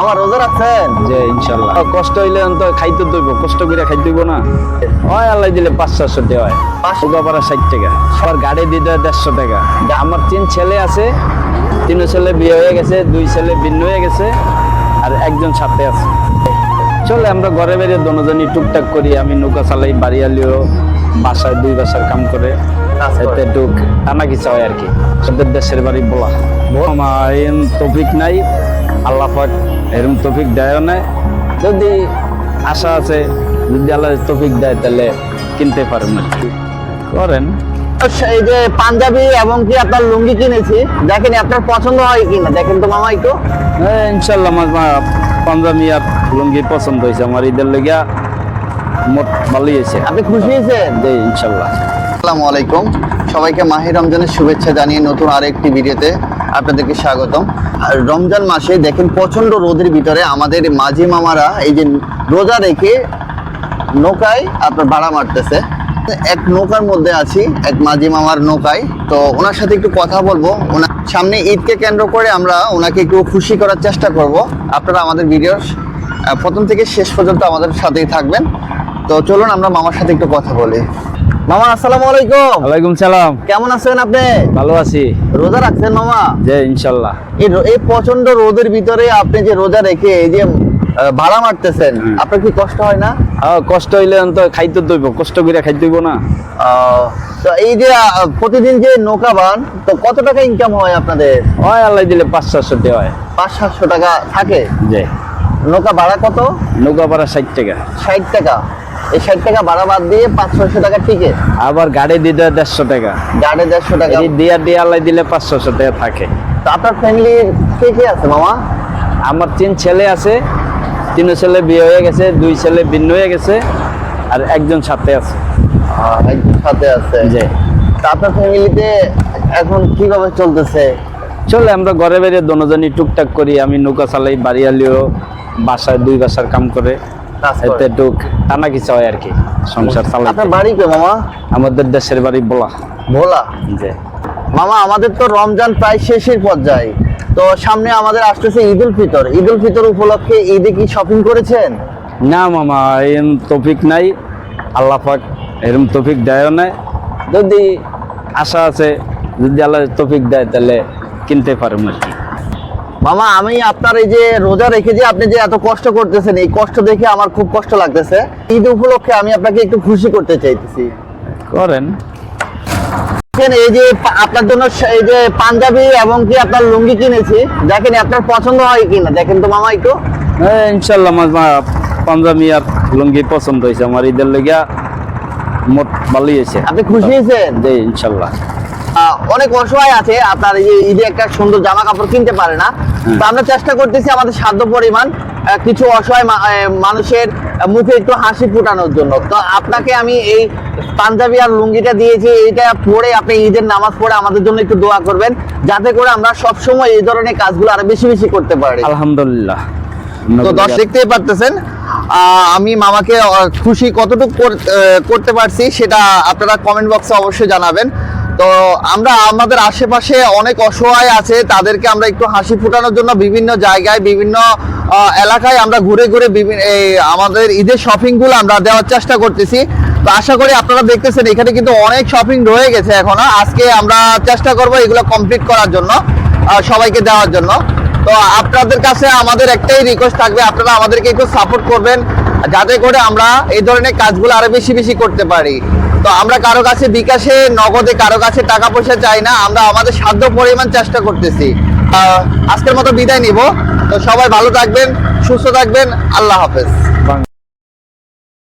আমার রোজা রাখছেন? যে ইনশাল্লাহ। কষ্ট হইলে অন্ত খাইতে দইব কষ্ট করে খাইতে দইব না? হয় আল্লাহ দিলে পাঁচ টাকা হয় পাঁচশো ষাট টাকা। গাড়ি দিতে হয় দেড়শো টাকা। আমার তিন ছেলে আছে। তিন ছেলে বিয়ে হয়ে গেছে দুই ছেলে ভিন্ন হয়ে গেছে আর একজন সাথে আছে। চলে আমরা ঘরে বেরিয়ে দনোজনই টুকটাক করি আমি নৌকা চালাই বাড়ি আলিও বাসায় দুই বাসার কাম করে এতে টুক কিছু হয় আর কি। দেশের বাড়ি বলা তফিক নাই। আল্লাহ পাক এরম তফিক দেয় না যদি আশা আছে যদি আল্লাহ তফিক দেয় তাহলে কিনতে পারেন করেন। এই যে পাঞ্জাবি এবং কি আপনার লুঙ্গি কিনেছি দেখেন আপনার পছন্দ হয় কিনা দেখেন তো মামা একটু। হ্যাঁ ইনশাল্লাহ আমার পাঞ্জাবি আর লুঙ্গি পছন্দ হয়েছে। আমার ঈদের লেগিয়া মোট ভালোই হয়েছে। আপনি খুশি হয়েছেন? যে ইনশাল্লাহ। আসসালামু আলাইকুম। সবাইকে মাহে রমজানের শুভেচ্ছা জানিয়ে নতুন আরেকটি ভিডিওতে আপনাদেরকে স্বাগতম। রমজান মাসে দেখেন প্রচণ্ড রোদের ভিতরে আমাদের মাঝি মামারা এই যে রোজা রেখে নৌকায় আপনার ভাড়া মারতেছে। এক নৌকার মধ্যে আছি, এক মাঝি মামার নৌকায়। তো ওনার সাথে একটু কথা বলব। ওনার সামনে ঈদকে কেন্দ্র করে আমরা ওনাকে একটু খুশি করার চেষ্টা করব। আপনারা আমাদের ভিডিওর প্রথম থেকে শেষ পর্যন্ত আমাদের সাথেই থাকবেন। তো চলুন আমরা মামার সাথে একটু কথা বলি। মামা আসসালামু আলাইকুম। ওয়ালাইকুম সালাম। কেমন আছেন আপনি? ভালো আছি। রোজা রাখছেন মামা? যে ইনশাল্লাহ। এই এই প্রচণ্ড রোদের ভিতরে আপনি যে রোজা রেখে এই যে ভাড়া মারতেছেন আপনার কি কষ্ট হয় না? কষ্ট হইলে অন্ত খাইতে দইব কষ্ট করে খাইতে দইব না। তো এই যে প্রতিদিন যে নৌকা বান তো কত টাকা ইনকাম হয় আপনাদের? হয় আল্লাহ দিলে পাঁচ টাকা হয়। পাঁচ সাতশো টাকা থাকে? যে নৌকা ভাড়া কত? নৌকা পাড়া ষাট টাকা। ষাট টাকা। এই ষাট টাকা ভাড়া বাদ দিয়ে পাঁচ ছয়শো টাকা টিকিট আবার গাড়ি দিতে দেড়শো টাকা। গাড়ি দেড়শো টাকা। দিয়া দিয়ে আল্লাহ দিলে পাঁচ ছশো টাকা থাকে। তো আপনার ফ্যামিলির কে কে আছে মামা? আমার তিন ছেলে আছে তিন ছেলে বিয়ে হয়ে গেছে দুই ছেলে ভিন্ন হয়ে গেছে আর একজন সাথে আছে। একজন সাথে আছে। যে তা আপনার ফ্যামিলিতে এখন কীভাবে চলতেছে? চলে আমরা ঘরে বেরিয়ে দনোজনই টুকটাক করি আমি নৌকা চালাই বাড়ি আলিও বাসায় দুই বাসার কাম করে। এতে টুক টানা কিছু হয় আর কি সংসার চালাই আপনার বাড়ি কে মামা? আমাদের দেশের বাড়ি বলা ভোলা? যে মামা আমাদের তো রমজান প্রায় শেষের পর্যায়ে। তো সামনে আমাদের আসতেছে ঈদ উল ফিতর। ঈদ উল ফিতর উপলক্ষে ঈদে কি শপিং করেছেন? না মামা এরম তফিক নাই। আল্লাহ পাক এরম তফিক দেয় না যদি আশা আছে যদি আল্লাহ তফিক দেয় তাহলে কিনতে পারেন আর কি। মামা আমি আপনার এই যে রোজা রেখে যে আপনি যে এত কষ্ট করতেছেন এই কষ্ট দেখে আমার খুব কষ্ট লাগতেছে। ঈদ উপলক্ষে আমি আপনাকে একটু খুশি করতে চাইতেছি। করেন। এই যে আপনার জন্য এই যে পাঞ্জাবি এবং কি আপনার লুঙ্গি কিনেছি দেখেন আপনার পছন্দ হয় কিনা দেখেন তো মামা একটু। হ্যাঁ ইনশাল্লাহ আমার পাঞ্জাবি আর লুঙ্গি পছন্দ হয়েছে আমার ঈদের লেগিয়া মোট ভালোই হয়েছে। আপনি খুশি হয়েছেন? যে ইনশাল্লাহ অনেক অসহায় আছে আপনার এই ঈদে একটা সুন্দর জামা কাপড় কিনতে পারে না। তো আমরা চেষ্টা করতেছি আমাদের সাধ্য পরিমাণ কিছু অসহায় মানুষের মুখে একটু হাসি ফুটানোর জন্য। তো আপনাকে আমি এই পাঞ্জাবি আর লুঙ্গিটা দিয়েছি এইটা পরে আপনি ঈদের নামাজ পড়ে আমাদের জন্য একটু দোয়া করবেন যাতে করে আমরা সব সময় এই ধরনের কাজগুলো আরও বেশি বেশি করতে পারি। আলহামদুলিল্লাহ। তো দশ দেখতেই পারতেছেন আহ, আমি মামাকে খুশি কতটুকু করতে পারছি সেটা আপনারা কমেন্ট বক্সে অবশ্যই জানাবেন। তো আমরা আমাদের আশেপাশে অনেক অসহায় আছে, তাদেরকে আমরা একটু হাসি ফোটানোর জন্য বিভিন্ন জায়গায়, বিভিন্ন এলাকায় আমরা ঘুরে ঘুরে বিভিন্ন আমাদের ঈদের শপিংগুলো আমরা দেওয়ার চেষ্টা করতেছি। তো আশা করি আপনারা দেখতেছেন, এখানে কিন্তু অনেক শপিং রয়ে গেছে এখনও। আজকে আমরা চেষ্টা করব এগুলো কমপ্লিট করার জন্য সবাইকে দেওয়ার জন্য। তো আপনাদের কাছে আমাদের একটাই রিকোয়েস্ট থাকবে, আপনারা আমাদেরকে একটু সাপোর্ট করবেন, যাতে করে আমরা এই ধরনের কাজগুলো আরও বেশি বেশি করতে পারি। তো আমরা কারও কাছে বিকাশে, নগদে কারও কাছে টাকা পয়সা চাই না, আমরা আমাদের সাধ্য পরিমাণ চেষ্টা করতেছি। আজকের মতো বিদায় নিব। তো সবাই ভালো থাকবেন, সুস্থ থাকবেন, আল্লাহ হাফেজ।